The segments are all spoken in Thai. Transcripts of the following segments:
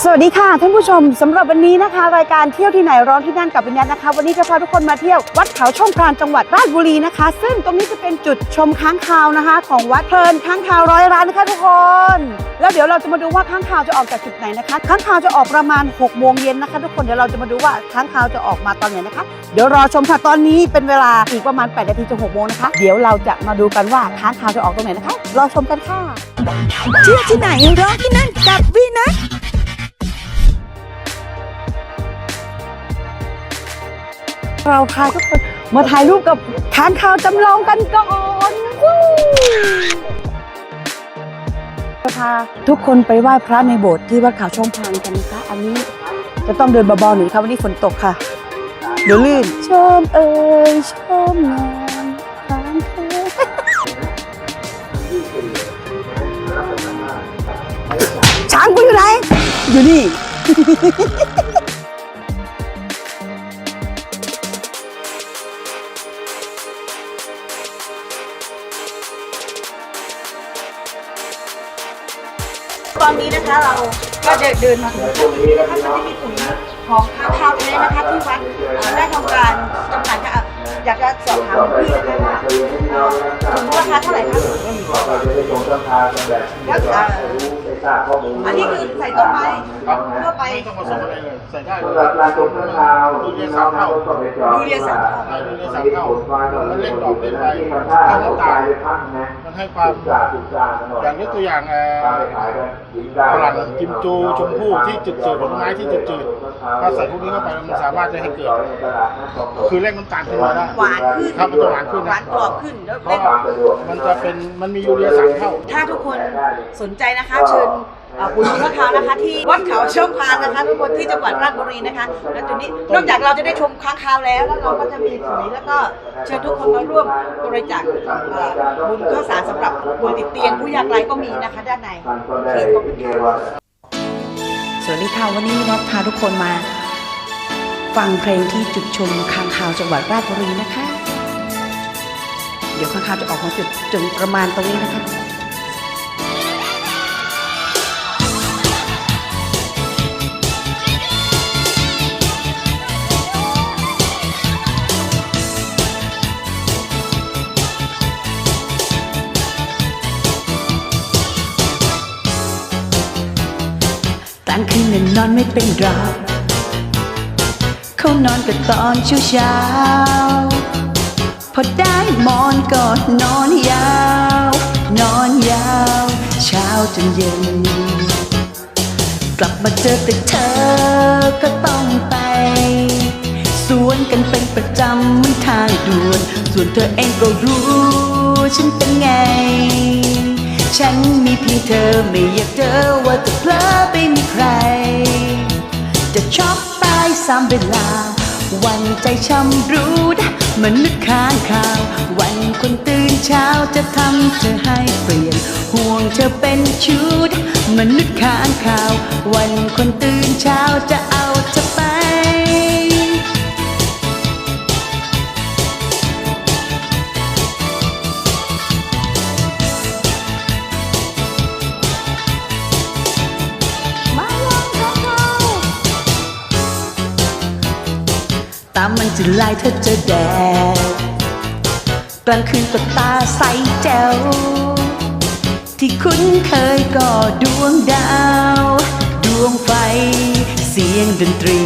สวัสดีค่ะท่านผู้ชมสำหรับวันนี้นะคะ รายการเที่ยวที่ไหนร้อนที่นั่นกับวิญญาณนะคะ วันนี้จะพาทุกคนมาเที่ยววัดเขาช่องพรานจังหวัดราชบุรีนะคะ ซึ่งตรงนี้จะเป็นจุดชมค้างคาวนะคะ ของวัดเพลินค้างคาวร้อยร้านนะคะทุกคน แล้วเดี๋ยวเราจะมาดูว่าค้างคาวจะออกจากจุดไหนนะคะค้างคาวจะออกประมาณ6โมงเย็นนะคะ ทุกคนเดี๋ยวเราจะมาดูว่าค้างคาวจะออกมาตอนไหนนะคะ เดี๋ยวรอชมค่ะตอนนี้เป็นเวลาอีกประมาณ8นาทีจะ6โมงนะคะเดี๋ยวเราจะมาดูกันว่าค้างคาวจะออกตรงไหนนะคะรอชมกันค่ะเที่ยวที่ไหนร้องที่นั่นกับวีนัท เราพาทุกคนมาถ่ายรูปกับค้างคาวจำลองกันก่อนจะพาทุกคนไปไหว้พระในโบสถ์ที่วัดเขาช่องพานกันนะคะ อันนี้จะต้องเดินเบาๆหน่อยค่ะวันนี้ฝนตกค่ะ เดี๋ยวลื่นชมเอ่ยชมงามค้างคาวช้างกูอยู่ไหน อยู่นี่ ตอนนี้นะคะเราก็จะเดินมาถึงจุดนี้นะคะจะมีกลุ่มของค้างคาวแท้นะคะที่วัดเอ่อได้ทำการจำหน่ายค่ะอยากจะสอบถามพี่นะคะว่าเอ่อคุณราคาเท่าไหร่คะเราจะได้ชมช่องทางกันแบบ ที่เรารู้ได้ทราบข้อมูลอันนี้คือใส่ต้นไม้ทั่วไปไม่ต้องผสมอะไรเลยใส่ได้สำหรับการชมช่องทางที่น้องๆก็ต้องไปจอดยูเรียสามเท่ายูเรียสามเท่ามันเล่นดอกเล่นไปที่มันท่าเอาตายไปพักนะมันให้ความศึกษาศึกษากันหน่อยอย่างยกตัวอย่างเอ่อตามไปขายกันหญิงได้ฝรั่งกิมจูชมพู่ที่จืดๆผลไม้ที่จืดๆ ถ้าใส่พวกนี้เข้าไปมันสามารถจะให้เกิด คือเร่งน้ำตาลขึ้นมาได้หวานขึ้นครับมันจะหวานขึ้นหนะวานกรอบขึ้นแล้วเพเล่ราะนมันจะเป็นมันมียูเรียสามเท่า ถ้าทุกคนสนใจนะคะเชิญเอ่อคุณมะขาวนะคะ ที่วัดเขาช่องพานนะคะทุกคนที่จังหวัดราชบุรีนะคะและจุดนี้นอกจากเราจะได้ชมค้างคาวแล้วแล้วเราก็จะมีปุ๋ยแล้วก็เชิญทุกคนมาร่วมบริจาคเอ่อบุญข้าวสารสำหรับผู้ติดเตียงผู้ยากไร้ก็มีนะคะ ด้านในท่านก็ได้ที่ขอบคุณเรียค่ะกว่า สวัสดีค่ะวันนี้นัดพาทุกคนมาฟังเพลงที่จุดชมค้างคาวจังหวัดราชบุรีนะคะ เดี๋ยวค้างคาวจะออกมาจุดจนประมาณตรงนี้นะคะ นอนไม่เป็นหรอกเขานอนกันตอนเช้าเช้าพอได้หมอนก็นอนยาว นอนยาว เช้าจนเย็น กลับมาเจอแต่เธอก็ต้องไป สวนกันเป็นประจำมือนทางด่วน ส่วนเธอเองก็รู้ ฉันเป็นไง ฉันมีเพียงเธอไม่อยากเจอว่าจะเพลอไปมีใคร จะชอกตายสามเวลา วันใจช้ำรู้นะมนุษย์ค้างคาว วันคนตื่นเช้าจะทำเธอให้เปลี่ยน ห่วงเธอเป็นชุดมนุษย์ค้างคาว วันคนตื่นเช้าจะเอาเธอ ตามมันจะลายเธอเจอแดดกลางคืนก็ตาใสแจ๋วที่คุ้นเคยก็ดวงดาว ดวงไฟ เสียงดนตรี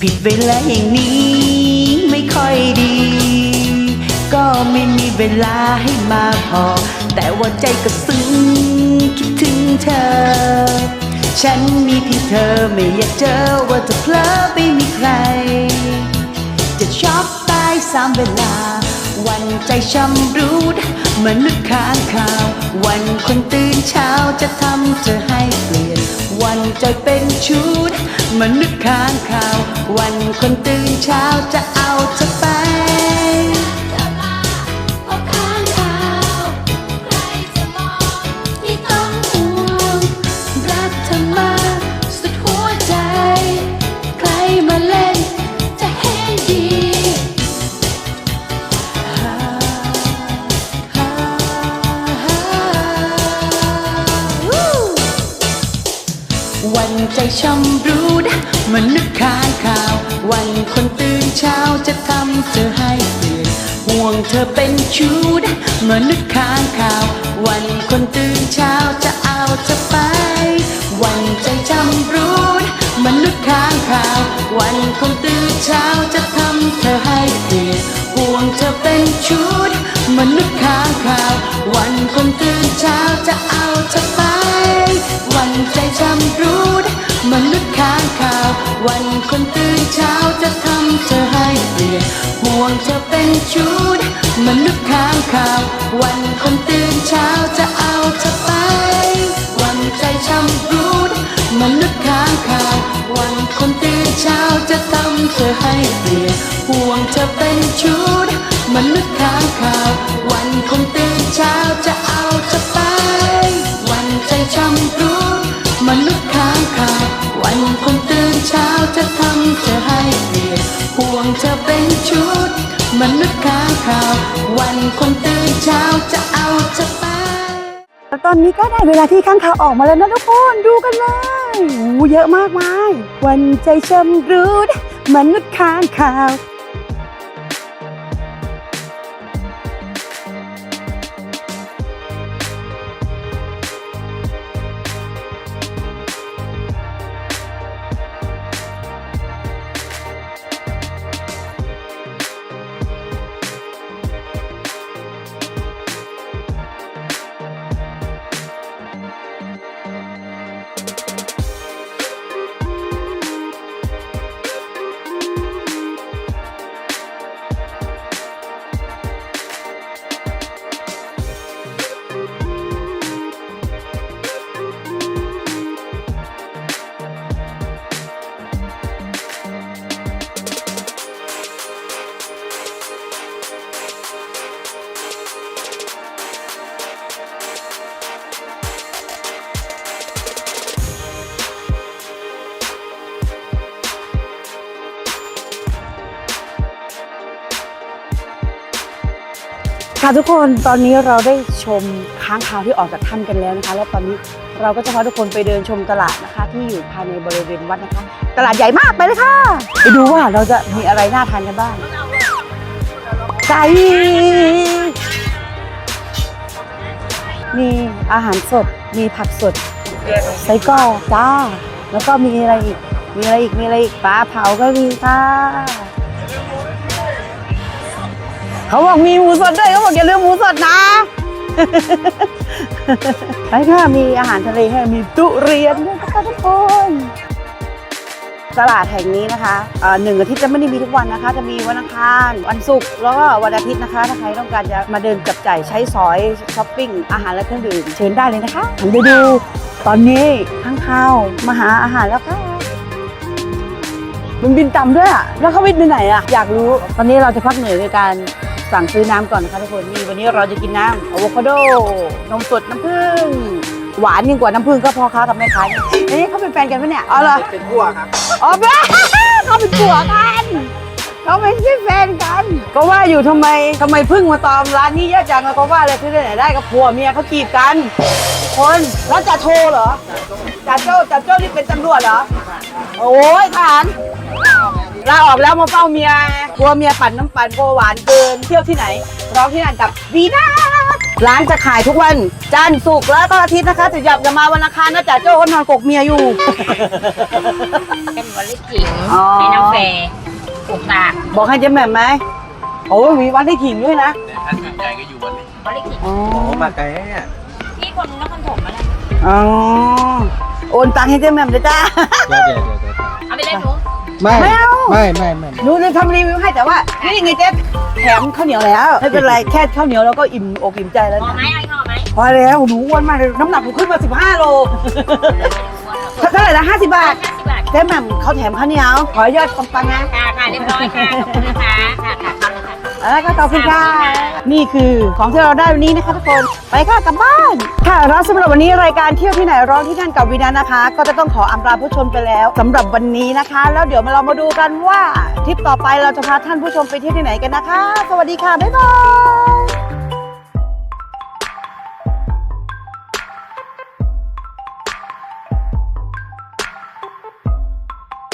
ผิดเวลาอย่างนี้ไม่ค่อยดี ก็ไม่มีเวลาให้มาพอ แต่ว่าใจก็ซึ้งคิดถึงเธอ ฉันมีเพียงเธอไม่อยากเจอว่าจะเพลอไปมีใคร จะชอกตายสามเวลา วันใจช้ำรู้นะมนุษย์ค้างคาว วันคนตื่นเช้าจะทำเธอให้เปลี่ยน วันใจเป็นชุดมนุษย์ค้างคาว วันคนตื่นเช้าจะเอาเธอไป วันใจช่ำรู้นะมนุษย์ค้างข่าว วันคนตื่นเช้าจะทำเธอให้เปลี่ยนห่วงเธอเป็นชู้นะมนุษย์ค้างข่าว วันคนตื่นเช้าจะเอาเธอไป วันใจจำรู้นะมนุษย์ค้างข่าว วันคนตื่นเช้าจะทำเธอให้เปลี่ยนห่วงเธอเป็นชู้นะมนุษย์ค้างข่าว วันคนตื่นเช้าจะเอาเธอ ลี่ยนห่วงเธอเป็นชู้นะมนุษย์ค้างข่าว วันคนตื่นเช้าจะเอาเธอไปวันใจจำรู้นะมนุษย์ค้างข่าว วันคนตื่นเช้าจะทำเธอให้เปลี่ยนห่วงเธอเป็นชู้นะมนุษย์ค้างข่าว วันคนตื่นเช้าจะเอา มนุษย์ข้างข่าว วันคนตื่นเช้าจะเอาจะไปแล้วตอนนี้ก็ได้เวลาที่ข้างข่าวออกมาแล้วนะทุกคนดูกันเลยโอ้เยอะมากมาย วันใจชำรุดมนุษย์ข้างข่าว ค่ะทุกคนตอนนี้เราได้ชมค้างคาวที่ออกจากถ้ำกันแล้วนะคะ แล้วตอนนี้เราก็จะพาทุกคนไปเดินชมตลาดนะคะ ที่อยู่ภายในบริเวณวัดนะคะ ตลาดใหญ่มากไปเลยค่ะ ไปดูว่าเราจะมีอะไรน่าทานกันบ้างไก่มีอาหารสด มีผักสดไส้กรอกจ้า แล้วก็มีอะไรอีก มีอะไรอีก มีอะไรอีกปลาเผาก็มีค่ะ เขาบอกมีหมูสดด้วยเขาบอกอย่าลืมหมูสดนะ ไปค่ะมีอาหารทะเลให้มีตุเรียนด้วยนะคะทุกคนตลาดแห่งนี้นะคะหนึ่งอาทิตย์จะไม่ได้มีทุกวันนะคะ จะมีวันอังคาร วันศุกร์ แล้วก็วันอาทิตย์นะคะ ถ้าใครต้องการจะมาเดินจับจ่ายใช้สอยช้อปปิ้ง อาหารและเครื่องดื่ม เชิญได้เลยนะคะหันไปดู ตอนนี้ข้างข้าวมาหาอาหารแล้วค่ะ มันบินต่ำด้วยอะแล้วเขาบินไปไหนอะอยากรู้ ตอนนี้เราจะพักเหนื่อยในการ สั่งซื้อน้ำก่อนนะคะทุกคนนี่วันนี้เราจะกินน้ำอะโวคาโดนมสดน้ำผึ้งหวานยิ่งกว่าน้ำผึ้งก็พอค้ากับแม่ค้าเนี่ยเอ๊ะเขาเป็นแฟนกันไหมเนี่ยอ๋อเหรอเป็นพวกครับอ๋อแม่เขาเป็นผัวกันเขาไม่ใช่แฟนกัน ก็ว่าอยู่ทำไมทำไมพึ่งมาตอมร้านนี้เยอะจังแล้วก็ว่าอะไรที่ไหนได้กับผัวเมียเขาจีบกันคนแล้วจ่าโชเหรอจ่าโจ้จ่าโจ้นี่เป็นตำรวจเหรอโอ้ยทหาร ลาออกแล้วมาเฝ้าเมียกลัวเมียปั่นน้ำปั่นกลัวหวานเกิน เที่ยวที่ไหน ร้องที่นั่นกับวีนาร้านจะขายทุกวันจันทร์ศุกร์แล้วก็อาทิตย์นะคะจะหยับจะมาวันอังคารนะจ่าโจ้ก็นอนกกเมียอยู่ เป็นวอลเลย์จิ๋งอ๋อในน้ำแฟร์ปลูกตากบอกให้เจ๊แหม่มไหมโอ้ยมีวันที่ขิงด้วยนะวอลเลย์จิ๋งอ๋อมาไกลเนี่ยที่คนนครถมมาแล้วอ๋อโอนตังค์ให้เจ๊แหม่มเลยจ้า เดี๋ยวเดี๋ยวเดี๋ยวเดี๋ยวเอาไปเลยหนู ไม่ไม่เอา ไม่ไม่ไม่หนูจะทำรีวิวให้แต่ว่า นี่ไงเจ๊แถมข้าวเหนียวแล้วไม่เป็นไรแค่ข้าวเหนียวเราก็อิ่มอกอิ่มใจแล้วพอนะไหมเอาอีกห่อไหมพอแล้วหนูอ้วนมากเลยน้ำหนักหนูขึ้นมา 15 โลเท่าไหร่นะ50 บาท ห้าสิบบาท เจ๊แหม่มเขาแถมข้าวเหนียว ขอยอดปังๆนะ ค่ะค่ะเรียบร้อยค่ะขอบคุณนะคะค่ะค่ะทำเลยค่ะ แล้วก็ขอบคุณค่ะ นี่คือของที่เราได้วันนี้นะคะทุกคน ไปค่ะกลับบ้าน ค่ะแล้วสำหรับวันนี้รายการเที่ยวที่ไหนร้องที่นั่นกับวีนานะคะ ก็จะต้องขออำลาผู้ชมไปแล้วสำหรับวันนี้นะคะ แล้วเดี๋ยวมาเรามาดูกันว่าทริปต่อไปเราจะพาท่านผู้ชมไปเที่ยวที่ไหนกันนะคะ สวัสดีค่ะ บ๊ายบาย